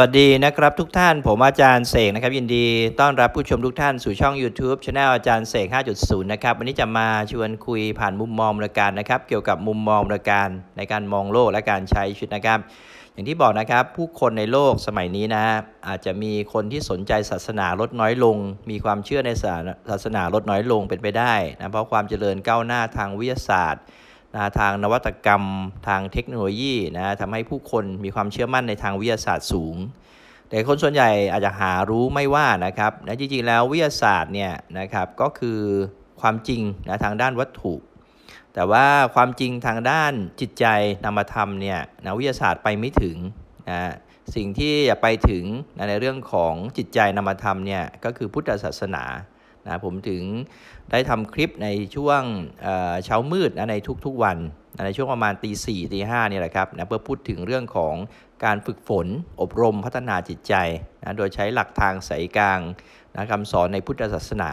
วัสดีนะครับทุกท่านผมอาจารย์เสกนะครับยินดีต้อนรับผู้ชมทุกท่านสู่ช่อง YouTube c h anel อาจารย์เสก 5.0 นะครับวันนี้จะมาชวนคุยผ่านมุมมองรายการนะครับ เกี่ยวกับมุมมองรายการในการมองโลกและการใช้ชีวิตนะครับ อย่างที่บอกนะครับผู้คนในโลกสมัยนี้นะอาจจะมีคนที่สนใจศาสนาลดน้อยลง มีความเชื่อในศาศาสนาลดน้อยลงเป็นไปได้นะเพราะความเจริญก้าวหน้าทางวิทยาศาสตร์ นะทางนวัตกรรม ทางเทคโนโลยีนะทำให้ผู้คนมีความเชื่อมั่นในทางวิทยาศาสตร์สูง แต่คนส่วนใหญ่อาจจะหารู้ไม่ว่านะครับนะจริงๆแล้ววิทยาศาสตร์เนี่ยนะครับก็คือความจริงนะทางด้านวัตถุ แต่ว่าความจริงทางด้านจิตใจนามธรรมเนี่ยนะวิทยาศาสตร์ไปไม่ถึงนะสิ่งที่จะไปถึงนะในเรื่องของจิตใจนามธรรมเนี่ยก็คือพุทธศาสนา นะผมถึงได้ทำคลิปในช่วงเช้ามืดนะในทุกๆวันในช่วงประมาณตีสี่ตีห้านี่แหละครับนะเพื่อพูดถึงเรื่องของการฝึกฝนอบรมพัฒนาจิตใจนะโดยใช้หลักทางสายกลางนะคำสอนในพุทธศาสนา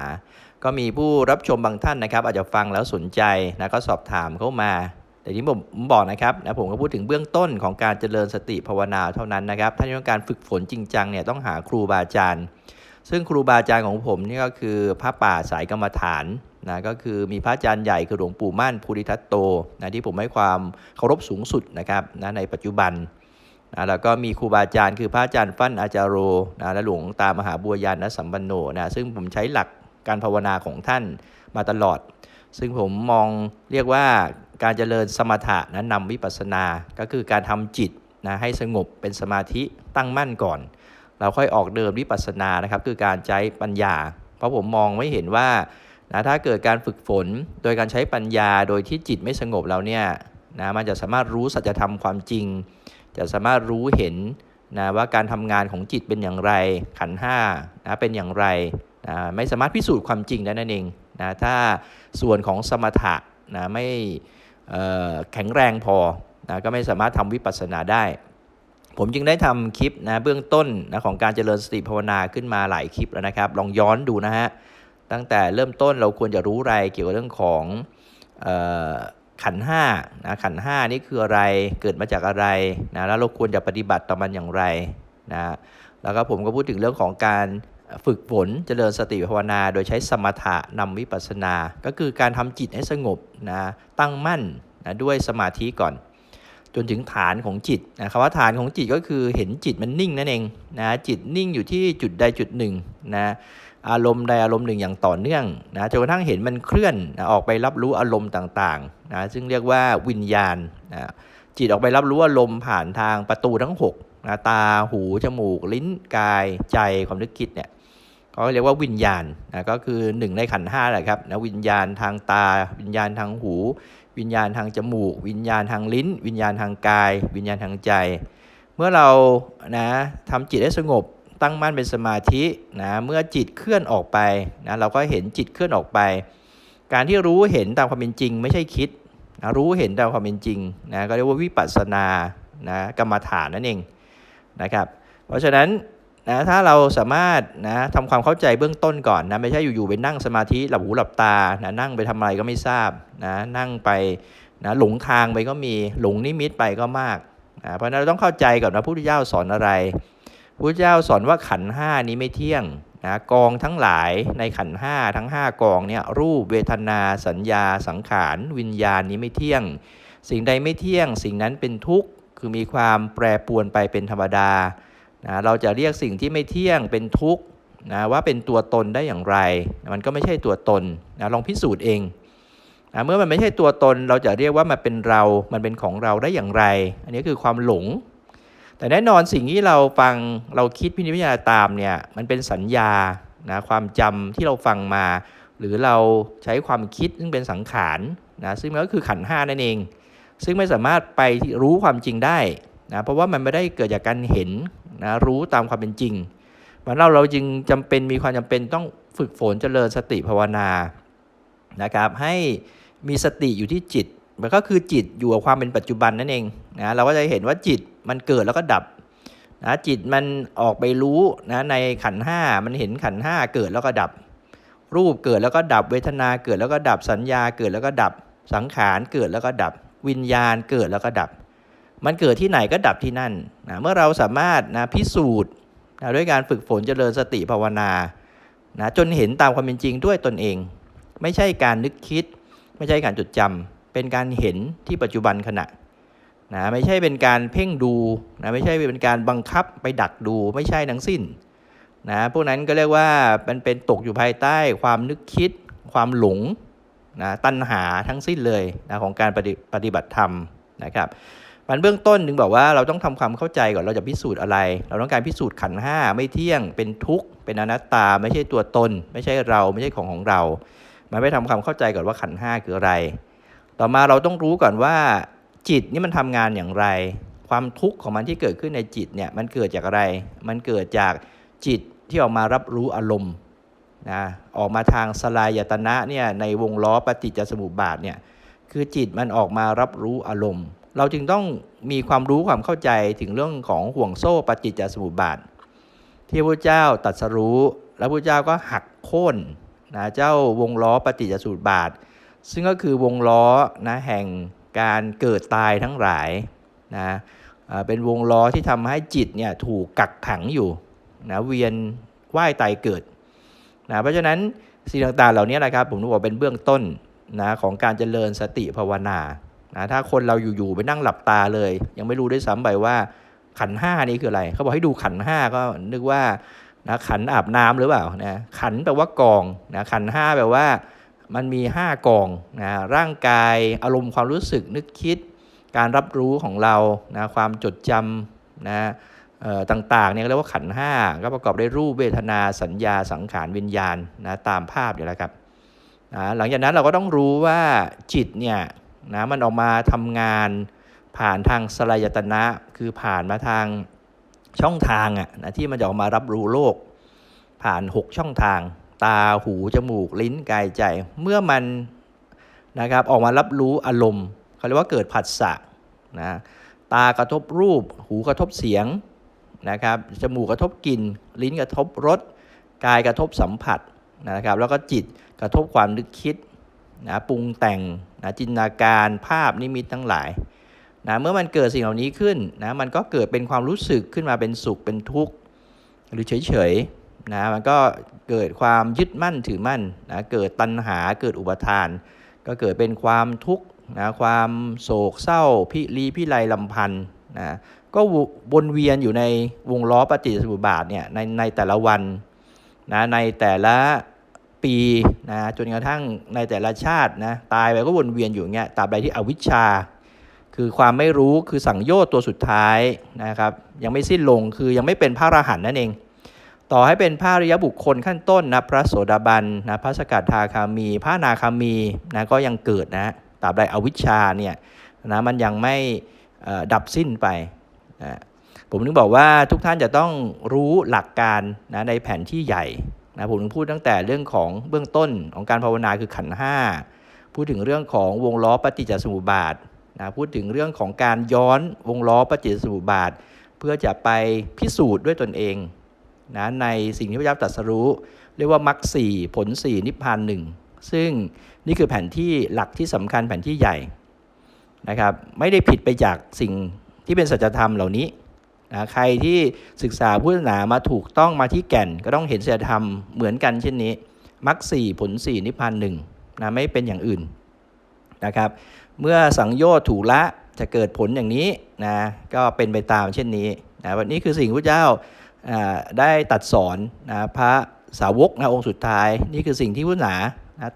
ก็มีผู้รับชมบางท่านนะครับ อาจจะฟังแล้วสนใจนะก็สอบถามเข้ามา แต่ที่ผมผมบอกนะครับนะผมก็พูดถึงเบื้องต้นของการเจริญสติภาวนาเท่านั้นนะครับ ถ้าต้องการฝึกฝนจริงจังเนี่ยต้องหาครูบาอาจารย์ ซึ่งครูบาอาจารย์ของผมนี่ก็คือพระป่าสายกรรมฐานนะก็คือมีพระอาจารย์ใหญ่คือหลวงปู่มั่นภูริทัตโตนะที่ผมให้ความเคารพสูงสุดนะครับนะในปัจจุบันนะแล้วก็มีครูบาอาจารย์คือพระอาจารย์ฟั่นอาจารโรนะและหลวงตามหาบัวยานนะสัมปันโนนะซึ่งผมใช้หลักการภาวนาของท่านมาตลอด ซึ่งผมมองเรียกว่าการเจริญสมถะนะนำวิปัสสนา ก็คือการทำจิตนะให้สงบเป็นสมาธิตั้งมั่นก่อน เราค่อยออกเดินวิปัสสนานะครับคือการใช้ปัญญา เพราะผมมองไม่เห็นว่านะถ้าเกิดการฝึกฝนโดยการใช้ปัญญาโดยที่จิตไม่สงบเราเนี่ยนะมันจะสามารถรู้สัจธรรมความจริง จะสามารถรู้เห็นนะว่าการทำงานของจิตเป็นอย่างไร ขันห้านะเป็นอย่างไรนะไม่สามารถพิสูจน์ความจริงได้นั่นเองนะถ้าส่วนของสมถะนะไม่แข็งแรงพอนะก็ไม่สามารถทำวิปัสสนาได้ ผมจึงได้ทำคลิปนะเบื้องต้นนะของการเจริญสติภาวนาขึ้นมาหลายคลิปแล้วนะครับ ลองย้อนดูนะฮะตั้งแต่เริ่มต้นเราควรจะรู้อะไรเกี่ยวกับเรื่องของออขันห้านะขันห้านี่คืออะไรเกิดมาจากอะไรนะแล้วเราควรจะปฏิบัติต่อมันอย่างไรนะแล้วก็ผมก็พูดถึงเรื่องของการฝึกฝนเจริญสติภาวนา โดยใช้สมถะนำวิปัสสนา ก็คือการทำจิตให้สงบนะตั้งมั่นนะด้วยสมาธิก่อน จนถึงฐานของจิตนะคำว่าฐานของจิตก็คือเห็นจิตมันนิ่งนั่นเองนะจิตนิ่งอยู่ที่จุดใดจุดหนึ่งนะอารมณ์ใดอารมณ์หนึ่งอย่างต่อเนื่องนะจนกระทั่งเห็นมันเคลื่อนนะออกไปรับรู้อารมณ์ต่างๆนะซึ่งเรียกว่าวิญญาณนะจิตออกไปรับรู้อารมณ์ผ่านทางประตูทั้ง6นะตาหูจมูก ลิ้นกายใจความนึกคิดเนี่ยก็เรียกว่าวิญญาณนะก็คือหนึ่งในขันห้าแหละครับนะวิญญาณทางตา วิญญาณทางหู วิญญาณทางจมูก วิญญาณทางลิ้น วิญญาณทางกาย วิญญาณทางใจ เมื่อเรานะทำจิตให้สงบตั้งมั่นเป็นสมาธินะเมื่อจิตเคลื่อนออกไปนะเราก็เห็นจิตเคลื่อนออกไป การที่รู้เห็นตามความเป็นจริง ไม่ใช่คิดนะรู้เห็นตามความเป็นจริงนะก็เรียกว่าวิปัสสนานะกรรมฐานนั่นเองนะครับ เพราะฉะนั้น นะถ้าเราสามารถนะทำความเข้าใจเบื้องต้นก่อนนะไม่ใช่อยู่ๆไปนั่งสมาธิหลับหูหลับตานะนั่งไปทำอะไรก็ไม่ทราบนะนั่งไปนะหลงทางไปก็มีหลงนิมิตไปก็มากนะเพราะนั้นเราต้องเข้าใจก่อนว่าพระพุทธเจ้าสอนอะไรพระพุทธเจ้าสอนว่าขันห้านี้ไม่เที่ยงนะกองทั้งหลายในขันห้าทั้ง 5 กองเนี่ยรูปเวทนาสัญญา สังขาร วิญญาณนี้ไม่เที่ยง สิ่งใดไม่เที่ยง สิ่งนั้นเป็นทุกข์คือมีความแปรปรวนไปเป็นธรรมดา นะเราจะเรียกสิ่งที่ไม่เที่ยงเป็นทุกข์นะว่าเป็นตัวตนได้อย่างไร มันก็ไม่ใช่ตัวตนนะลองพิสูจน์เองนะเมื่อมันไม่ใช่ตัวตนเราจะเรียกว่ามันเป็นเรา มันเป็นของเราได้อย่างไร อันนี้คือความหลง แต่แน่นอนสิ่งที่เราฟังเราคิดพิจารณาตามเนี่ยมันเป็นสัญญานะความจำที่เราฟังมา หรือเราใช้ความคิดซึ่งเป็นสังขารนะซึ่งมันก็คือขันห้านั่นเอง ซึ่งไม่สามารถไปรู้ความจริงได้นะเพราะว่ามันไม่ได้เกิดจากการเห็น นะรู้ตามความเป็นจริงมันเราเราจึงจำเป็นมีความจำเป็นต้องฝึกฝนเจริญสติภาวนานะครับ ให้มีสติอยู่ที่จิต มันก็คือจิตอยู่กับความเป็นปัจจุบันนั่นเองนะเราก็จะเห็นว่าจิตมันเกิดแล้วก็ดับนะจิตมันออกไปรู้นะในขันห้ามันเห็นขันห้าเกิดแล้วก็ดับ รูปเกิดแล้วก็ดับเวทนาเกิดแล้วก็ดับสัญญาเกิดแล้วก็ดับสังขารเกิดแล้วก็ดับ วิญญาณเกิดแล้วก็ดับ มันเกิดที่ไหนก็ดับที่นั่นนะเมื่อเราสามารถนะพิสูจน์นะด้วยการฝึกฝนเจริญสติภาวนานะจนเห็นตามความเป็นจริงด้วยตนเอง ไม่ใช่การนึกคิด ไม่ใช่การจดจำเป็นการเห็นที่ปัจจุบันขณะนะไม่ใช่เป็นการเพ่งดูนะไม่ใช่เป็นการบังคับไปดักดูไม่ใช่ทั้งสิ้นนะพวกนั้นก็เรียกว่ามันเป็นตกอยู่ภายใต้ ความนึกคิด ความหลงนะตัณหาทั้งสิ้นเลยนะของการปฏิปฏิบัติธรรมนะครับ มันเบื้องต้นถึงบอกว่าเราต้องทำความเข้าใจก่อนเราจะพิสูจน์อะไร เราต้องการพิสูจน์ขันห้าไม่เที่ยงเป็นทุกข์เป็นอนัตตา ไม่ใช่ตัวตน ไม่ใช่เราไม่ใช่ของของเรา มันไม่ทำความเข้าใจก่อนว่าขันห้าคืออะไร ต่อมาเราต้องรู้ก่อนว่า จิตนี่มันทำงานอย่างไร ความทุกข์ของมันที่เกิดขึ้นในจิตเนี่ยมันเกิดจากอะไร มันเกิดจากจิตที่ออกมารับรู้อารมณ์นะออกมาทางสลายตนะเนี่ยในวงล้อปฏิจจสมุปบาทเนี่ยคือจิตมันออกมารับรู้อารมณ์ เราจึงต้องมีความรู้ความเข้าใจถึงเรื่องของห่วงโซ่ปฏิจจสมุปบาท ที่พระเจ้าตรัสรู้ แล้วพระเจ้าก็หักโค่นนะเจ้าวงล้อปฏิจจสมุปบาท ซึ่งก็คือวงล้อนะแห่งการเกิดตายทั้งหลายนะเป็นวงล้อที่ทำให้จิตเนี่ยถูกกักขังอยู่นะเวียนว่ายตายเกิดนะเพราะฉะนั้นสิ่งต่างๆเหล่านี้นะครับผมบอกว่าเป็นเบื้องต้นนะของการเจริญสติภาวนา นะถ้าคนเราอยู่ๆไปนั่งหลับตาเลย ยังไม่รู้ด้วยซ้ำไปว่าขันห้านี้คืออะไร เขาบอกให้ดูขันห้าก็นึกว่านะขันอาบน้ำหรือเปล่านะขันแปลว่ากองนะขันห้าแปลว่ามันมี 5 กองนะร่างกายอารมณ์ความรู้สึกนึกคิด การรับรู้ของเรานะความจดจำนะต่างๆเนี่ยเรียกว่าขันห้าก็ประกอบด้วยรูปเวทนาสัญญาสังขารวิญญาณนะตามภาพอยู่แล้วครับนะหลังจากนั้นเราก็ต้องรู้ว่าจิตเนี่ย นะมันออกมาทำงานผ่านทางสลายตนะ คือผ่านมาทางช่องทางอะนะที่มันจะออกมารับรู้โลก ผ่าน 6 ช่องทาง ตาหูจมูกลิ้นกายใจ เมื่อมันนะครับออกมารับรู้อารมณ์เขาเรียกว่าเกิดผัสสะนะตากระทบรูป หูกระทบเสียงนะครับจมูกกระทบกลิ่นลิ้นกระทบรสกายกระทบสัมผัสนะครับ แล้วก็จิตกระทบความนึกคิด นะปรุงแต่งนะจินตนาการภาพนิมิตทั้งหลายนะเมื่อมันเกิดสิ่งเหล่านี้ขึ้นนะมันก็เกิดเป็นความรู้สึกขึ้นมาเป็นสุขเป็นทุกข์หรือเฉยๆนะมันก็เกิดความยึดมั่นถือมั่นนะเกิดตัณหาเกิดอุปทาน ก็เกิดเป็นความทุกข์นะความโศกเศร้า พิรีพิไรลำพันธ์นะก็วนเวียนอยู่ในวงล้อปฏิจจสมุบาทเนี่ยในในแต่ละวันนะในแต่ละ ปีนะจนกระทั่งในแต่ละชาตินะตายไปก็วนเวียนอยู่เงี้ยตราบใดที่อวิชชา คือความไม่รู้คือสังโยชน์ตัวสุดท้ายนะครับยังไม่สิ้นลงคือยังไม่เป็นพระอรหันต์นั่นเอง ต่อให้เป็นพระริยบุคคลขั้นต้นนะพระโสดาบันนะพระสกัดทาคามี พระนาคามีนะก็ยังเกิดนะตราบใดอวิชชาเนี่ยนะมันยังไม่ดับสิ้นไปนะผมถึงบอกว่าทุกท่านจะต้องรู้หลักการนะในแผนที่ใหญ่ นะผมถึงพูดตั้งแต่เรื่องของเบื้องต้นของการภาวนาคือขันห้าพูดถึงเรื่องของวงล้อปฏิจจสมุปบาทนะพูดถึงเรื่องของการย้อนวงล้อปฏิจจสมุปบาท เพื่อจะไปพิสูจน์ด้วยตนเองนะในสิ่งที่พระเจ้าตรัสรู้ เรียกว่ามรรคสี่ผลสี่นิพพานหนึ่งซึ่งนี่คือแผนที่หลักที่สำคัญแผนที่ใหญ่นะครับไม่ได้ผิดไปจากสิ่งที่เป็นสัจธรรมเหล่านี้ นะใครที่ศึกษาพุทธศาสนามาถูกต้องมาที่แก่นก็ต้องเห็นสัจธรรมเหมือนกันเช่นนี้มรรคสี่ผลสี่นิพพานหนึ่งนะไม่เป็นอย่างอื่นนะครับ เมื่อสังโยชน์ถูกละจะเกิดผลอย่างนี้นะก็เป็นไปตามเช่นนี้นะวันนี้คือสิ่งพระเจ้าได้ตัดสอนนะพระสาวกนะองค์สุดท้าย นี่คือสิ่งที่พุทธศาสนา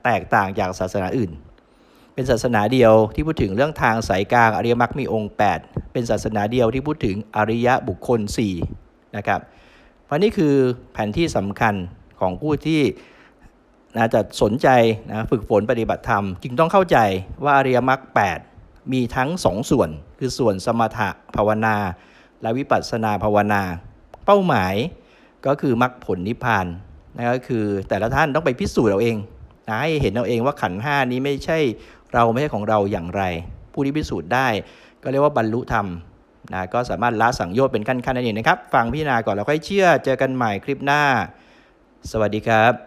แตกต่างจากศาสนาอื่น เป็นศาสนาเดียวที่พูดถึงเรื่องทางสายกลางอริยมรรคมีองค์ 8 เป็นศาสนาเดียวที่พูดถึงอริยบุคคล4นะครับเพราะนี่คือแผนที่สำคัญของผู้ที่นะจะสนใจนะฝึกฝนปฏิบัติธรรม จึงต้องเข้าใจว่าอริยมรรค8มีทั้งสองส่วน คือส่วนสมถะภาวนา และวิปัสสนาภาวนา เป้าหมายก็คือมรรคผลนิพพานนะก็คือแต่ละท่านต้องไปพิสูจน์เอาเอง นะให้เห็นเอาเองว่าขันห้านี้ไม่ใช่เราไม่ใช่ของเราอย่างไร ผู้ที่พิสูจน์ได้ ก็เรียกว่าบรรลุธรรมนะก็สามารถละสังโยชน์เป็นขั้นๆนั่นเองนะครับ ฟังพิจารณาก่อนแล้วค่อยเชื่อเจอกันใหม่คลิปหน้า สวัสดีครับ